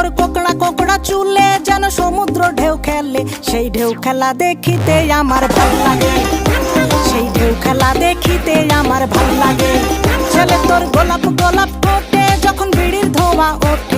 তোর কোকড়া কোকড়া চুলে, যেন সমুদ্র ঢেউ খেলে। সেই ঢেউ খেলা দেখিতে আমার ভালো লাগে। সেই ঢেউ খেলা দেখিতে আমার ভালো লাগে। ছেলে তোর গোলাপ গোলাপ কোটে যখন বিড়ির ধোঁয়া ওঠে।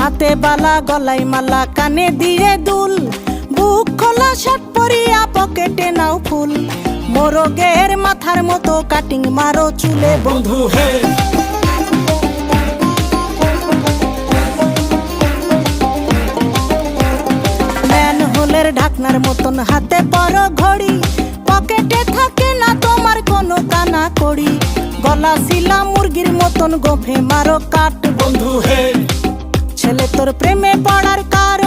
হাতে বালা গলায় মালা কানে দিয়ে দুল। বুক খোলা শার্ট পরিয়া পকেটে নাও ফুল। মোরগের মাথার মতো কাটিং মারো চুলে বন্ধু। হে। ম্যান হোলের ঢাকনার মতন হাতে পর ঘড়ি। পকেটে থাকে না তোমার কোনো কানা কড়ি গলা শিলা মুরগির মতন গোফে মারো কাট বন্ধু। হে। ছেলে তোর প্রেমে পড়ার কারণ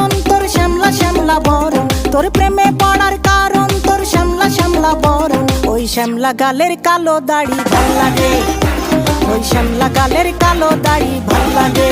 গালের কালো দাড়ি ভালো লাগে। ওই শ্যামলা গালের কালো দাড়ি ভালো লাগে।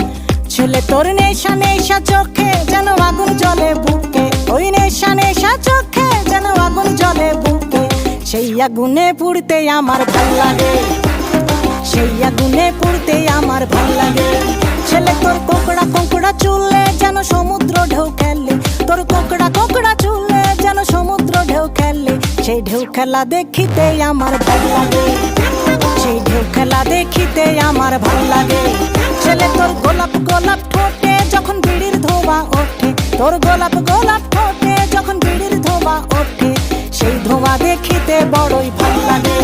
ছেলে তোর নেশা নেশা চোখে যেন আগুন জ্বলে বুকে। ওই নেশা নেশা চোখে যেন আগুন জ্বলে বুকে। সেই আগুনে পুড়তে আমার ভালো লাগে। সেই আগুনে পুড়তে আমার ভালো লাগে। ছেলে, তোর কোকড়া কোকড়া চুলে যেন সমুদ্র ঢেউ খেলে। তোর কোকড়া কোকড়া চুলে যেন সমুদ্র ঢেউ খেলে। সেই ঢেউ খেলা দেখিতে আমার ভালো লাগে। ঢেউ খেলা দেখিতে আমার ভালো লাগে। ছেলে, তোর গোলাপ গোলাপ ঠোঁটে যখন বিড়ির ধোবা ওঠে। তোর গোলাপ গোলাপ ঠোঁটে যখন বিড়ির ধোবা ওঠে। সেই ধোঁয়া দেখিতে বড়ই ভালো লাগে।